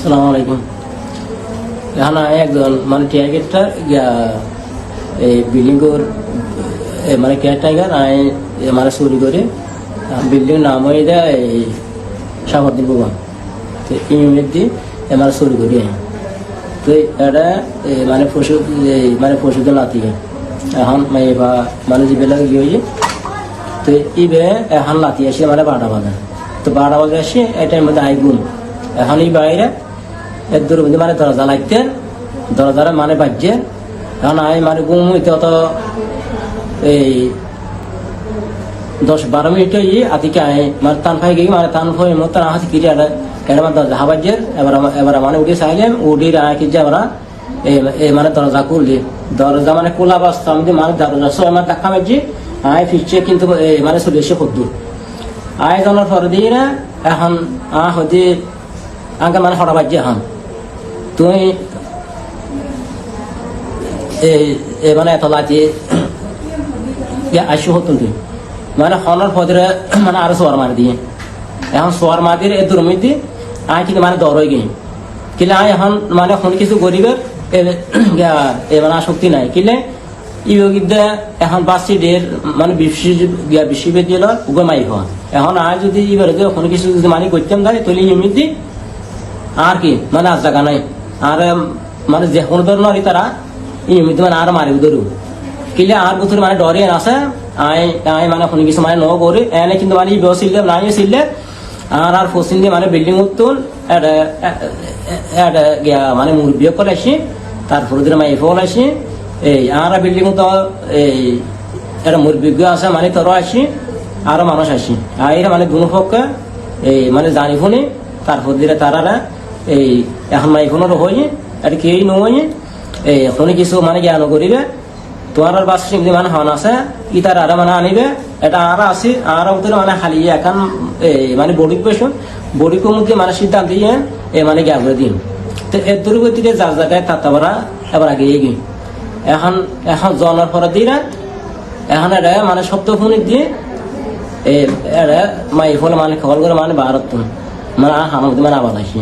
সালাম আলাইকুম। এখন একজন মানে টিয়াগেটটা এই বিল্ডিং মানে কেয়ার টাইগার এ মানে চুরি করে বিল্ডিং নাম হয়ে দেয় এই শাহদ্দিন ভবন তো ইমিডিয়েট দিয়ে মানে চুরি করি। তো এটা মানে পশু মানে পশুদের নাতি এখন বা মানে যিবিলাক ইয়ে হয়ে তো ইবে এখন লাতি আসে মানে বারোটা বাজে তো বারোটা বাজে আসে এই টাইমের মধ্যে আই গুম। এখন এই বাইরে এর দূর মধ্যে মানে দরজা লাগতে, দরজারে মানে বাজছে। এখন আমি মানে গুম হইতে অত এই দশ বারো মিনিট ই আতিকে আয় মানে টান ফাই গিয়ে মানে টান ফাই মতো না হাতে কিরে আরে কেন মানে দরজা হাবাজে এবার এবার মানে উঠে চাইলাম উঠে আয় কি যে আমরা এই মানে দরজা খুললি। দরজা মানে খোলা বাস্তা আমি মানে দরজা সব আমার দেখা মারছি আয় ফিরছে কিন্তু মানে চলে এসে কদ্দুর আয় জানার পরে দিয়ে এখন আ হতে আগে মানে হরা বাজছে এখন। তুই এই মানে এত লাতি আসু হতুন তুই মানে হনর ফদরে মানে আরও সোয়ার মারি দিয়ে। এখন সোয়ার মারি দিয়ে এ দূর মধ্যে আয় কিন্তু মানে দর হয়ে গিয়ে কিলে আয় এখন মানে এখন কিছু গরিবের এ- মানে আসক্তি নাই। কিলে ইয়োগিদা এখন বাসি ঢের মানে বিশ্ব- বিশ্ববিদ্যালয় উগো মাই হওয়া এখন আয় যদি এবার কোনো কিছু যদি মানে করতাম দেয় তাহলে ইমিদি আর কি মানে আর জায়গা নাই। আর মানে যে কোনো ধরনের তারা ইমিদি মানে আর মারি ধরু। কিলে আর বছর মানে ডরে আছে, আই আই মানে কোনো কিছু মানে ন করে এনে কিন্তু মানে ই বসিলে নাই ছিলে আর আর ফসিল দিয়ে মানে বিল্ডিং গিয়া মানে মুরব্বী করে আসি তারপরে দিনে মানে ফল আসি এই, আর বিল্ডিং তো এই এটা মুরব্বী আছে মানে তোর আসি আরও মানুষ আসি আর মানে দুনো পক্ষে এই মানে জানি শুনি তারপর দিলে তারা এই এখন মাই ফোনের হই এটা কেই নই এই এখনই কিছু মানে জ্ঞান করিবে। তোমার আর বাস সিমলি মানে হন আছে ইতার আর মানে আনিবে, এটা আর আসি, আর উত্তরে মানে খালি এখন এই মানে বডি পেশন বডি কমুকে মানে সিদ্ধান্ত দিয়ে, এ মানে জ্ঞান করে দিন। তো এর দূরগতিতে যার জায়গায় তাতাবারা এবার আগে এগিয়ে। এখন এখন জনার পরে দিয়ে এখন এটা মানে শব্দ ফোনে দিয়ে, এ এটা মাই ফলে মানে খবর করে মানে ভারত মানে আমার মানে আবার আসি।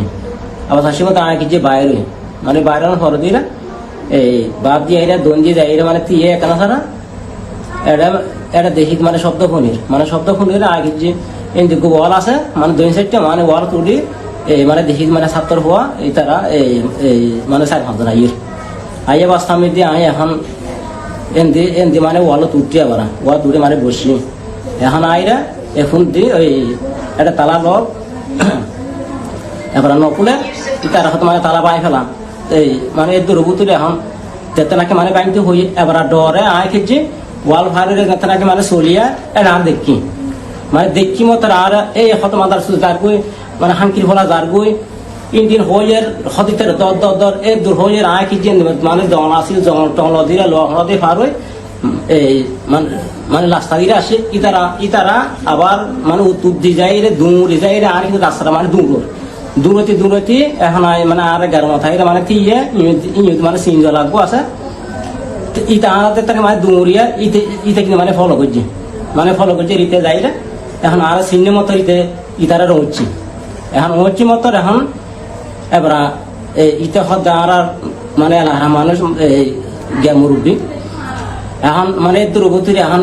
আবার আসি মতো আর কিছু বাইরে। মানে বাইরে পরে দিয়ে এই বাপ দিয়ে এরা দন দিয়ে যায় এরা মানে তিয়ে একানা ছাড়া এটা এটা দেখি মানে শব্দ ফোনের। মানে শব্দ ফোনের আগে যে এমনি ওয়াল আছে মানে দুই সাইডটা মানে ওয়াল তুলি, এই মানে দেখি মানে ছাত্র হওয়া, এই তারা, এই এই মানে চার পাঁচজন আইয়ের আইয়ে বাস্তামি দিয়ে আই এখন এনদি এনদি মানে ওয়াল তুলতে আবার, ওয়াল তুলে মানে বসি এখন আইরা এখন দি ওই একটা তালা লক এবার নকুলে তার হয়তো মানে তালা পাই ফেলাম। এই মানে এর দুর্বুতুলে এখন তেতে নাকি মানে বাইতে হই এবার ডরে আয় খেয়েছি ওয়াল ফায়ারের যাতে নাকি মানে চলিয়া এটা আর দেখি। মানে দেখি মতো আর এই হত মাদার সুদ যার গই মানে হাঙ্কির ভোলা যার গই ইন্ডিয়ান হইয়ের হদিতের দর দর দর এ দূর হইয়ের আয় খেয়েছি মানে জন আসিল জন টল দিয়ে ল হলদে পার হই এই মানে মানে রাস্তা দিয়ে আসে ইতারা ইতারা আবার মানে উত্তর দিয়ে যায় রে দূর রে আর কিন্তু রাস্তাটা মানে দূর দূরতি দূরতি, এখন মানে আর এগারো মাথায়। মানে তিয়ে ইংরেজি মানে চিন লাগবো, আছে? ইটা আনাতে তাকে মানে দৌড়িয়া ইতে ইতে কিন্তু মানে ফলো করছে। মানে ফলো করছে ইতে যাই রে এখন আর চিহ্ন মতো ইতে ইতারা রঙছি এখন রঙছি মতো এখন, এবার ইতে হদ্দা আর মানে এলাকা মানুষ এই গে মুরব্বী। এখন মানে দুর্গতির এখন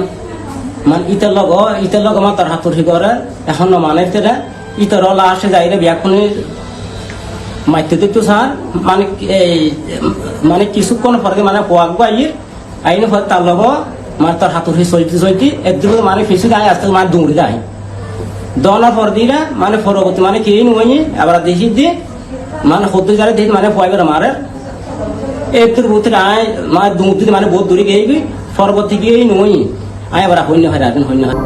মানে ইতের লগ ইতের লগ মাতার হাতুর করে এখন মানে তেরা ইতর লাস্টে যাই রে বিয়াখনি মাইতে দিত স্যার। মানে এই মানে কিছুক্ষণ পরে মানে পোয়াক আইয়ের আইনে পরে তার লগ মানে তার হাতুর চলতে চলতে এর দিকে মানে ফিসু গায়ে আসতে মানে দৌড়ে যায়। দলার পর দিলে মানে পরবর্তী মানে কি নই আবার দেখি দিয়ে মানে হতে যারে দেখি মানে পয়বার মারে। এর ভিতরে আয় মানে দৌড়তে মানে বহুত দূরে গিয়ে পরবর্তী গিয়ে নই। আয় আবার হইন্য হয় রাখেন হইন্য হয়।